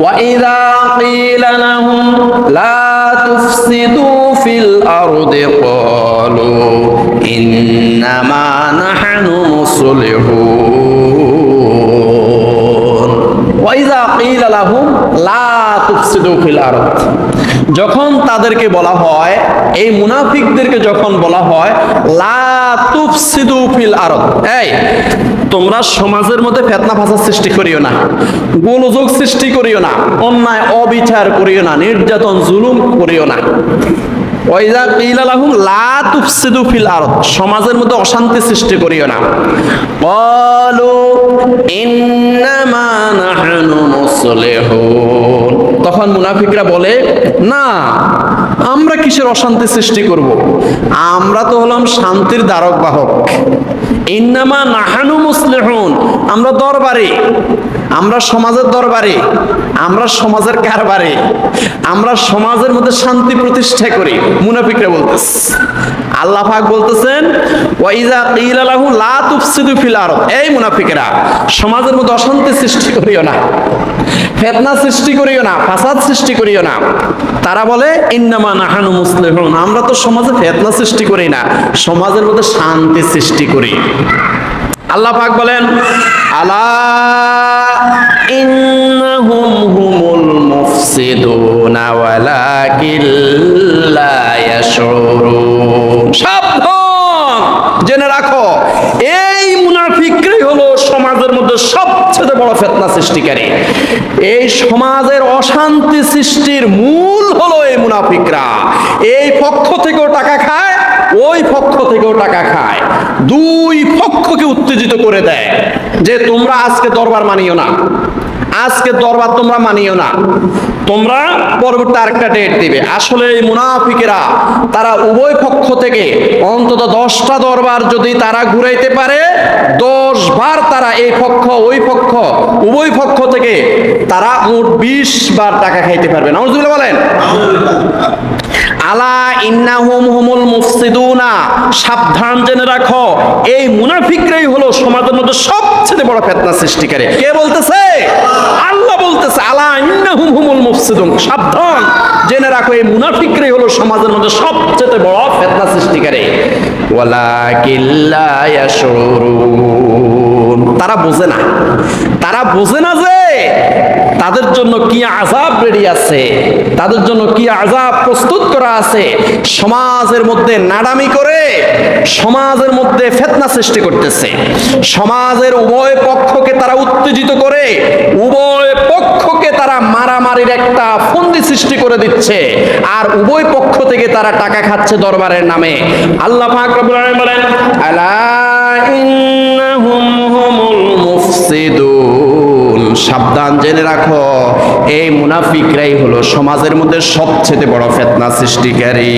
وإذا قيل لهم لا تفسدوا في الأرض قالوا إنما نحن مصلحون وإذا قيل لهم لا تفسدوا في الأرض যখন তাদেরকে বলা হয়, এই মুনাফিকদেরকে যখন বলা হয়, লা তুফসিদু ফিল এই, তোমরা সমাজের মধ্যে ফেতনা ফাসাদ সৃষ্টি করিও না, গোলযোগ সৃষ্টি করিও না, অন্যায় অবিচার করিও না, নির্যাতন, জুলুম করিও না। ফিল সমাজের মধ্যে অশান্তি সৃষ্টি করিও না। ক্বালু ইন্নামা নাহনু মুসলিহুন তখন মুনাফিকরা বলে, না, আমরা কিসের অশান্তি সৃষ্টি করব? আমরা তো হলাম শান্তির দ্বারক বাহক ইন্নামা নাহানু মুসলিহুন, আমরা দরবারে। আমরা সমাজের দরবারে। আমরা সমাজের কারবারে। আমরা সমাজের মধ্যে শান্তি প্রতিষ্ঠা করি। মুনাফিকরা বলতেছে, আল্লাহ পাক বলতেছেন ওয়াইজা কিলা লাহু লা তুফসিদু ফিল আরদ। এই মুনাফিকরা, সমাজের মধ্যে অশান্তি সৃষ্টি করিও না। ফেতনা সৃষ্টি করিও না। ফাসাদ সৃষ্টি করিও না। তারা বলে, ইন্নামা নাহানু মুসলিম আমরা তো সমাজে ফেতনা সৃষ্টি করি না, সমাজের মধ্যে শান্তি সৃষ্টি করি। আল্লাহ পাক বলেন, আলা ইন্নাহুম হুমুল মুফসিদুনা ওয়ালাকিন সবচেয়ে বড় ফেতনা সৃষ্টিকারী। এই সমাজের অশান্তি সৃষ্টির মূল হলো এই মুনাফিকরা। এই পক্ষ থেকেও টাকা খায় ওই পক্ষ থেকেও টাকা খায়। দুই পক্ষকে উত্তেজিত করে দেয় যে তোমরা আজকে দরবার মানিও না। আজকে দরবার তোমরা মানিও না। তোমরা পরবর্তী আরেকটা ডেট দিবে। আসলে এই মুনাফিকেরা, তারা উভয় পক্ষ থেকে অন্তত দশটা দরবার যদি তারা ঘুরাইতে পারে দশ বার তারা এই পক্ষ, ওই পক্ষ, উভয় পক্ষ থেকে তারা মোট বিশ বার টাকা খাইতে পারবে। নজরুল্লাহ বলেন। ইন্নাহুম হুমুল মুফসিদুনা। সাবধান জেনে রাখো, এই মুনাফিকরাই হলো সমাজের মধ্যে সবচেয়ে বড় ফেতনা সৃষ্টিকারী। কে বলতেছে? আল্লাহ বলতেছে, আলা ইন্নাহুম হুমুল মুফসিদুন। সাবধান জেনে রাখো, এই মুনাফিকরাই হলো সমাজের মধ্যে সবচেয়ে বড় ফেতনা সৃষ্টিকারী। ওয়ালাকিন লা ইয়াশউরুন। তারা বোঝে না। তারা বোঝে না যে তাদের জন্য কি আজাব রেডি আছে? তাদের জন্য কি আজাব প্রস্তুত করা আছে? সমাজের মধ্যে নাডামি করে সমাজের মধ্যে ফেতনা সৃষ্টি করতেছে। সমাজের উভয় পক্ষকে তারা উত্তেজিত করে, উভয় পক্ষকে তারা মারামারির একটা ফন্দি সৃষ্টি করে দিচ্ছে। আর উভয় পক্ষ থেকে তারা টাকা খাচ্ছে দরবারের নামে। আল্লাহ আলামিন বলেন, আলা রাখো এই মুনাফিকরাই হলো সমাজের মধ্যে সবচেয়ে বড় ফেতনা সৃষ্টিকারী।